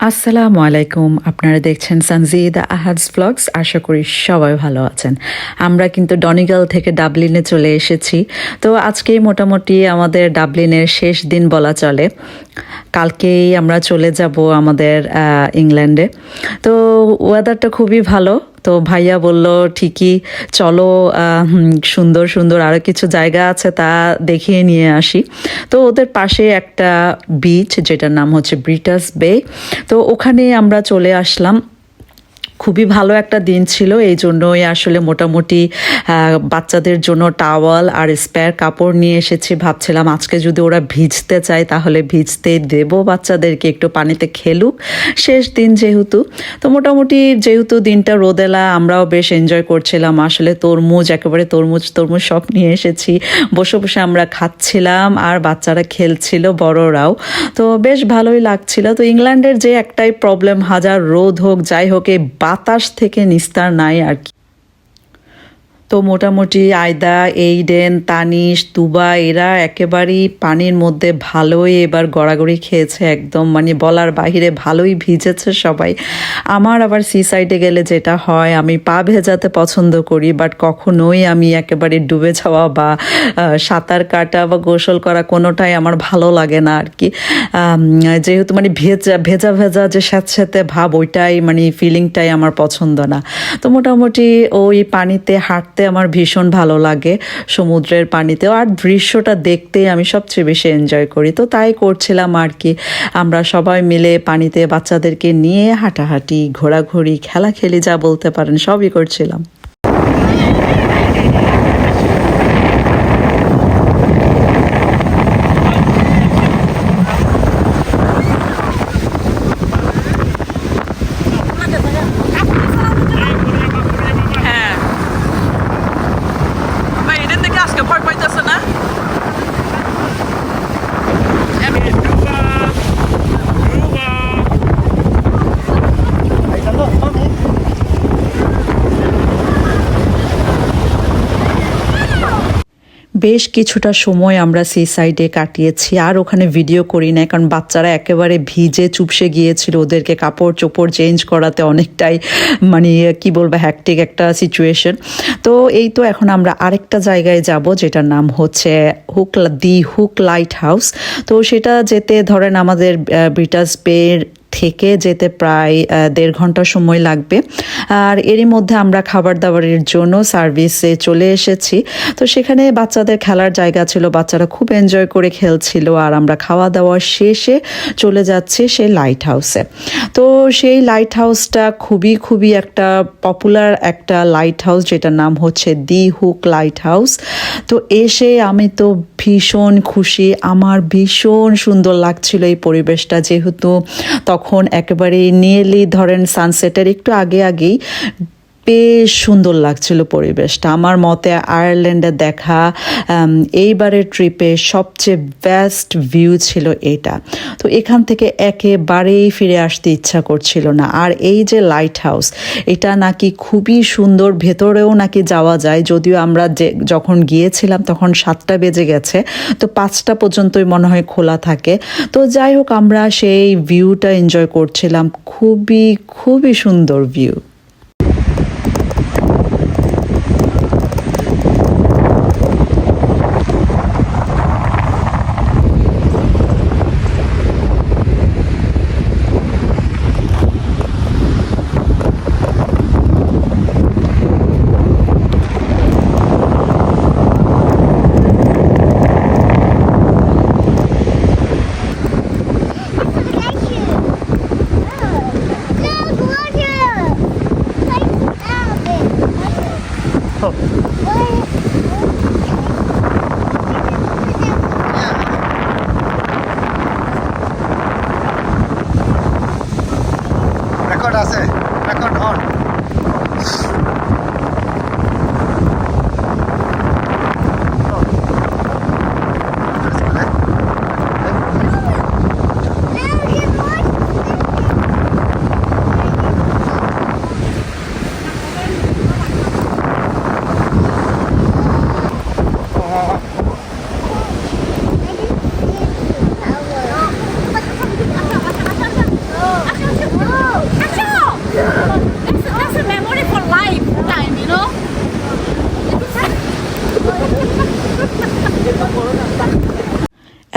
আসসালামু আলাইকুম। আপনারা দেখছেন সানজিদা আহাজ ব্লগস। আশা করি সবাই ভালো আছেন। আমরা কিন্তু ডনিগাল থেকে ডাবলিনে চলে এসেছি। তো আজকেই মোটামুটি আমাদের ডাবলিনের শেষ দিন বলা চলে। কালকেই আমরা চলে যাব আমাদের ইংল্যান্ডে। তো ওয়েদারটা খুবই ভালো। তো ভাইয়া বলল, ঠিকই, চলো সুন্দর সুন্দর আরও কিছু জায়গা আছে, তা দেখিয়ে নিয়ে আসি। তো ওদের পাশে একটা বিচ যেটার নাম হচ্ছে ব্রিটাস বে তো ওখানে আমরা চলে আসলাম। খুবই ভালো একটা দিন ছিল। এই জন্যই আসলে মোটামুটি বাচ্চাদের জন্য টাওয়াল আর স্পেয়ার কাপড় নিয়ে এসেছি। ভাবছিলাম আজকে যদি ওরা ভিজতে চায় তাহলে ভিজতে দেব বাচ্চাদেরকে, একটু পানিতে খেলুক। শেষ দিন যেহেতু। তো মোটামুটি যেহেতু দিনটা রোদেলা, আমরাও বেশ এনজয় করছিলাম। আসলে তরমুজ, একেবারে তরমুজ তরমুজ সব নিয়ে এসেছি। বসে বসে আমরা খাচ্ছিলাম আর বাচ্চারা খেলছিল, বড়রাও। তো বেশ ভালোই লাগছিল। তো ইংল্যান্ডের যে একটাই প্রবলেম হাজার রোদ হোক, যাই হোক, এই বাতাস থেকে নিস্তার নাই আর কি। তো মোটামুটি আয়দা, এইডেন, তানিশ তুবা এরা একেবারেই পানির মধ্যে ভালোই এবার গড়াগড়ি খেয়েছে একদম। মানে বলার বাহিরে ভালোই ভিজেছে সবাই। আমার আবার সি সাইডে গেলে যেটা হয়, আমি পা ভেজাতে পছন্দ করি বাট কখনোই আমি একেবারে ডুবে যাওয়া বা সাঁতার কাটা বা গোসল করা কোনোটাই আমার ভালো লাগে না আর কি। যেহেতু মানে ভেজা ভেজা ভেজা যে স্যাঁতস্যাঁতে ভাব, ওইটাই মানে ফিলিংটাই আমার পছন্দ না। তো মোটামুটি ওই পানিতে হাঁটতে আমার ভীষণ ভালো লাগে সমুদ্রের পানিতেও। আর দৃশ্যটা দেখতে আমি সবচেয়ে বেশি এনজয় করি। তো তাই করছিলাম আর কি। আমরা সবাই মিলে পানিতে বাচ্চাদেরকে নিয়ে হাঁটাহাঁটি, ঘোরাঘুরি খেলা খেলি যা বলতে পারেন সবই করছিলাম হ্যাঁ ভাই এটার থেকে আজকে ভয় পাইতেছে না বেশ কিছুটা সময় আমরা সি সাইডে কাটিয়েছি। আর ওখানে ভিডিও করি না কারণ বাচ্চারা একেবারে ভিজে চুপসে গিয়েছিল। ওদেরকে কাপড় চোপড় চেঞ্জ করাতে অনেকটাই মানে কি বলব হ্যাকটিক একটা সিচুয়েশন তো এই তো এখন আমরা আরেকটা জায়গায় যাব, যেটার নাম হচ্ছে hook the hook lighthouse তো সেটা যেতে ধরেন আমাদের ব্রিটাস বের থেকে যেতে প্রায় দেড় ঘণ্টা সময় লাগবে। আর এরই মধ্যে আমরা খাবার দাবারের জন্য সার্ভিসে চলে এসেছি। তো সেখানে বাচ্চাদের খেলার জায়গা ছিল, বাচ্চারা খুব এনজয় করে খেলছিল আর আমরা খাওয়া দাওয়া শেষে চলে যাচ্ছি সেই লাইট হাউসে তো সেই লাইট হাউসটা খুবই খুবই একটা পপুলার একটা লাইট হাউস যেটার নাম হচ্ছে দি হুক লাইট হাউস তো এসে আমি তো ভীষণ খুশি, আমার ভীষণ সুন্দর লাগছিল এই পরিবেশটা, যেহেতু তখন একেবারে নিয়েলি ধরেন সানসেটের একটু আগে আগেই বেশ সুন্দর লাগছিল পরিবেশটা। আমার মতে আয়ারল্যান্ডে দেখা এইবারের ট্রিপে সবচেয়ে বেস্ট ভিউ ছিল এটা। তো এখান থেকে একেবারেই ফিরে আসতে ইচ্ছা করছিল না। আর এই যে লাইট হাউস এটা নাকি খুবই সুন্দর, ভেতরেও নাকি যাওয়া যায়। যদিও আমরা যে, যখন গিয়েছিলাম তখন সাতটা বেজে গেছে, তো পাঁচটা পর্যন্তই মনে হয় খোলা থাকে। তো যাই হোক, আমরা সেই ভিউটা এনজয় করছিলাম। খুবই খুবই সুন্দর ভিউ কত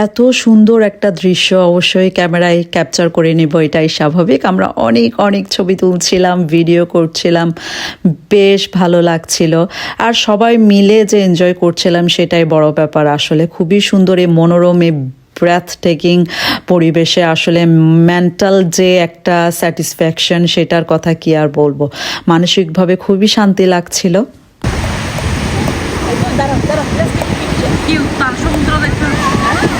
এত সুন্দর একটা দৃশ্য। অবশ্যই ক্যামেরায় ক্যাপচার করে নেব, এটাই স্বাভাবিক। আমরা অনেক অনেক ছবি তুলছিলাম ভিডিও করছিলাম। বেশ ভালো লাগছিল। আর সবাই মিলে যে এনজয় করছিলাম, সেটাই বড় ব্যাপার। আসলে খুবই সুন্দর এই মনোরমে ব্রেথ টেকিং পরিবেশে আসলে মেন্টাল যে একটা স্যাটিসফ্যাকশন সেটার কথা কি আর বলব? মানসিকভাবে খুবই শান্তি লাগছিল। সমুদ্র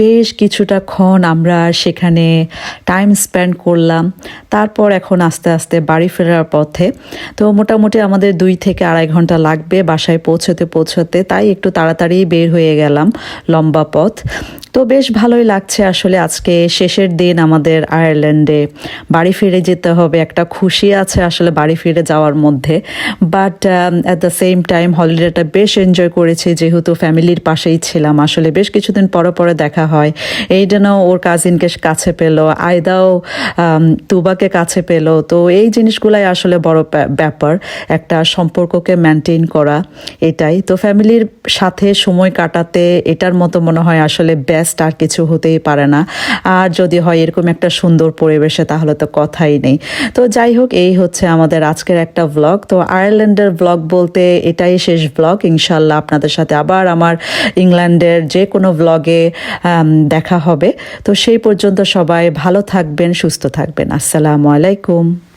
বেশ কিছুটা ক্ষণ আমরা সেখানে টাইম স্পেন্ড করলাম। তারপর এখন আস্তে আস্তে বাড়ি ফেরার পথে। তো মোটামুটি আমাদের দুই থেকে আড়াই ঘণ্টা লাগবে বাসায় পৌঁছতে পৌঁছতে। তাই একটু তাড়াতাড়ি বের হয়ে গেলাম লম্বা পথ। তো বেশ ভালোই লাগছে আসলে আজকে শেষের দিন আমাদের আয়ারল্যান্ডে। বাড়ি ফিরে যেতে হবে, একটা খুশি আছে আসলে বাড়ি ফিরে যাওয়ার মধ্যে। But at the same time হলিডেটা বেশ এনজয় করেছি, যেহেতু ফ্যামিলির পাশেই ছিলাম। আসলে বেশ কিছুদিন পরে পরে দেখা হয়। এইডেনও ওর কাজিনকে কাছে পেল আয়দাও তুবাকে কাছে পেল। তো এই জিনিসগুলাই আসলে বড় ব্যা- ব্যাপার, একটা সম্পর্ককে মেনটেন করা, এটাই। তো ফ্যামিলির সাথে সময় কাটাতে এটার মতো মনে হয় আসলে বেস্ট আর কিছু হতেই পারে না। আর যদি হয় এরকম একটা সুন্দর পরিবেশে তাহলে তো কথাই নেই। তো যাই হোক, এই হচ্ছে আমাদের আজকের একটা ব্লগ তো আয়ারল্যান্ডের ব্লগ বলতে এটাই শেষ ব্লগ ইনশাল্লাহ আপনাদের সাথে আবার আমার ইংল্যান্ডের যে কোনো ব্লগে দেখা হবে। তো সেই পর্যন্ত সবাই ভালো থাকবেন সুস্থ থাকবেন। আসসালামু আলাইকুম।